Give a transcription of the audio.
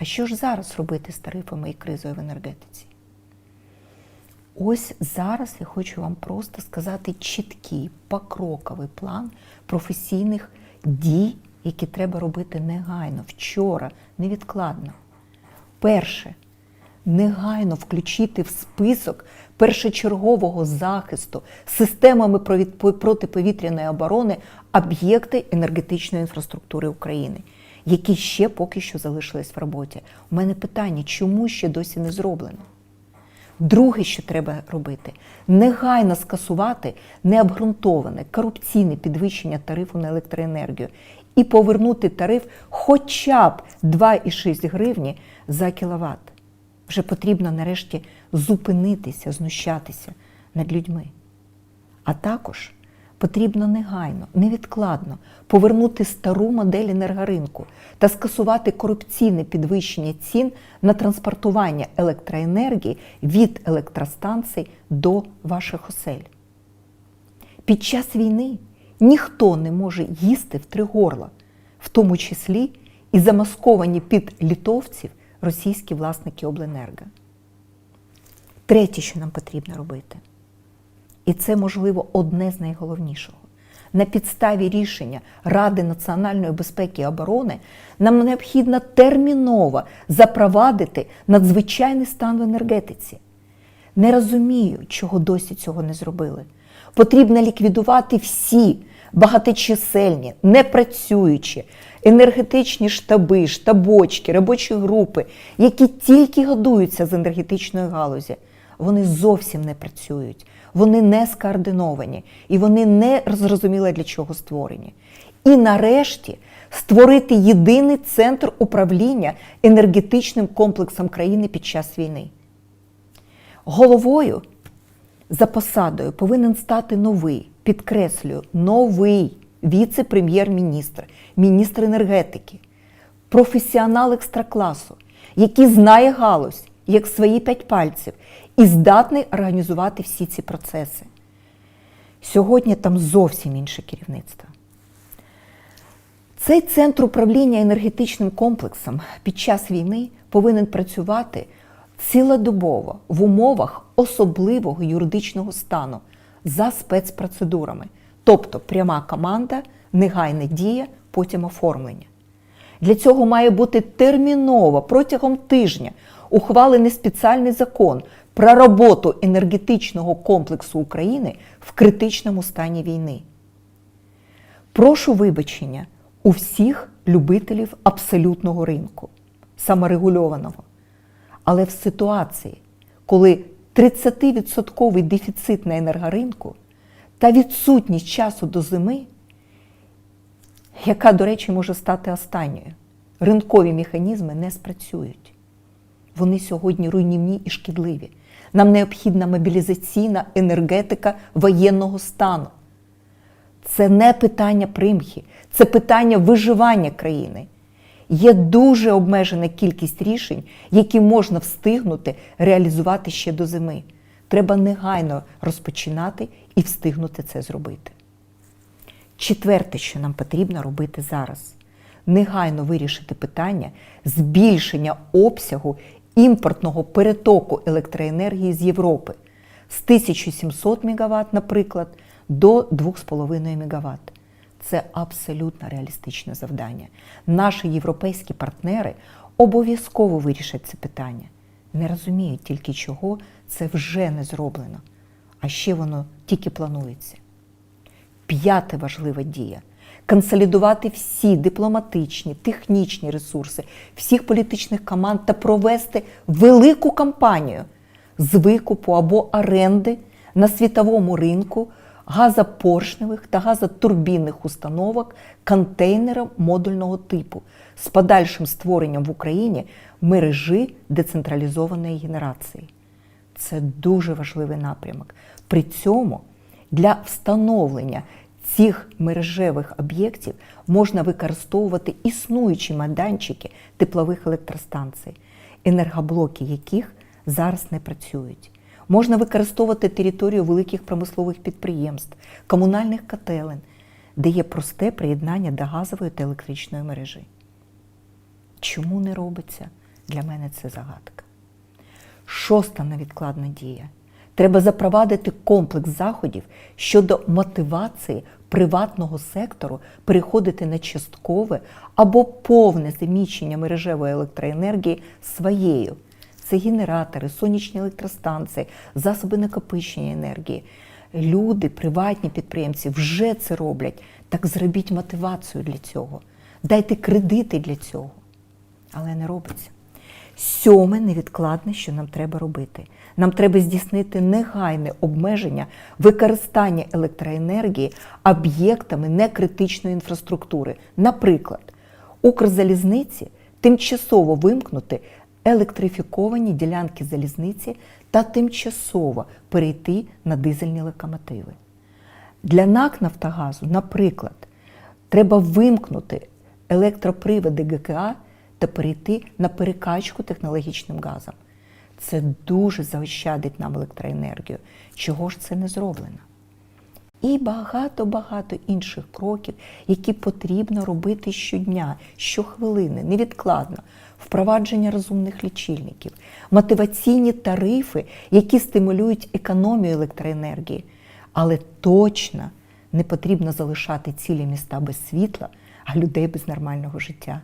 А що ж зараз робити з тарифами і кризою в енергетиці? Ось зараз я хочу вам просто сказати чіткий покроковий план професійних дій, які треба робити негайно, вчора, невідкладно. Перше, негайно включити в список першочергового захисту системами протиповітряної оборони об'єкти енергетичної інфраструктури України, які ще поки що залишились в роботі. У мене питання, чому ще досі не зроблено? Друге, що треба робити, негайно скасувати необґрунтоване корупційне підвищення тарифу на електроенергію і повернути тариф хоча б 2,6 гривні за кіловат. Вже потрібно нарешті зупинитися, знущатися над людьми. А також потрібно негайно, невідкладно повернути стару модель енергоринку та скасувати корупційне підвищення цін на транспортування електроенергії від електростанцій до ваших осель. Під час війни ніхто не може їсти в три горла, в тому числі і замасковані під літовців російські власники обленерго. Третє, що нам потрібно робити, і це, можливо, одне з найголовнішого. На підставі рішення Ради національної безпеки і оборони нам необхідно терміново запровадити надзвичайний стан в енергетиці. Не розумію, чого досі цього не зробили. Потрібно ліквідувати всі багаточисельні, непрацюючі енергетичні штаби, штабочки, робочі групи, які тільки годуються з енергетичної галузі. Вони зовсім не працюють, вони не скоординовані і вони не зрозуміло для чого створені. І нарешті створити єдиний центр управління енергетичним комплексом країни під час війни. Головою за посадою повинен стати новий, підкреслюю, новий віце-прем'єр-міністр, міністр енергетики, професіонал екстракласу, який знає галузь як свої п'ять пальців і здатний організувати всі ці процеси. Сьогодні там зовсім інше керівництво. Цей центр управління енергетичним комплексом під час війни повинен працювати цілодобово в умовах особливого юридичного стану за спецпроцедурами, тобто пряма команда, негайна дія, потім оформлення. Для цього має бути терміново протягом тижня ухвалений спеціальний закон про роботу енергетичного комплексу України в критичному стані війни. Прошу вибачення у всіх любителів абсолютного ринку, саморегульованого. Але в ситуації, коли 30% дефіцит на енергоринку та відсутність часу до зими, яка, до речі, може стати останньою, ринкові механізми не спрацюють. Вони сьогодні руйнівні і шкідливі. Нам необхідна мобілізаційна енергетика воєнного стану. Це не питання примхи, це питання виживання країни. Є дуже обмежена кількість рішень, які можна встигнути реалізувати ще до зими. Треба негайно розпочинати і встигнути це зробити. Четверте, що нам потрібно робити зараз, негайно вирішити питання збільшення обсягу імпортного перетоку електроенергії з Європи з 1700 МВт, наприклад, до 2,5 МВт. Це абсолютно реалістичне завдання. Наші європейські партнери обов'язково вирішать це питання. Не розуміють тільки чого це вже не зроблено, а ще воно тільки планується. П'ята важлива дія консолідувати всі дипломатичні, технічні ресурси всіх політичних команд та провести велику кампанію з викупу або оренди на світовому ринку газопоршневих та газотурбінних установок контейнера модульного типу з подальшим створенням в Україні мережі децентралізованої генерації. Це дуже важливий напрямок. При цьому для встановлення цих мережевих об'єктів можна використовувати існуючі майданчики теплових електростанцій, енергоблоки яких зараз не працюють. Можна використовувати територію великих промислових підприємств, комунальних котелень, де є просте приєднання до газової та електричної мережі. Чому не робиться? Для мене це загадка. Шоста невідкладна дія. Треба запровадити комплекс заходів щодо мотивації приватного сектору переходити на часткове або повне заміщення мережевої електроенергії своєю. Це генератори, сонячні електростанції, засоби накопичення енергії. Люди, приватні підприємці вже це роблять. Так зробіть мотивацію для цього. Дайте кредити для цього. Але не робиться. Сьоме невідкладне, що нам треба робити. Нам треба здійснити негайне обмеження використання електроенергії об'єктами некритичної інфраструктури. Наприклад, Укрзалізниці тимчасово вимкнути електрифіковані ділянки залізниці та тимчасово перейти на дизельні локомотиви. Для НАК Нафтогазу, наприклад, треба вимкнути електроприводи ГКА та перейти на перекачку технологічним газом. Це дуже заощадить нам електроенергію. Чого ж це не зроблено? І багато-багато інших кроків, які потрібно робити щодня, щохвилини, невідкладно. Впровадження розумних лічильників, мотиваційні тарифи, які стимулюють економію електроенергії. Але точно не потрібно залишати цілі міста без світла, а людей без нормального життя.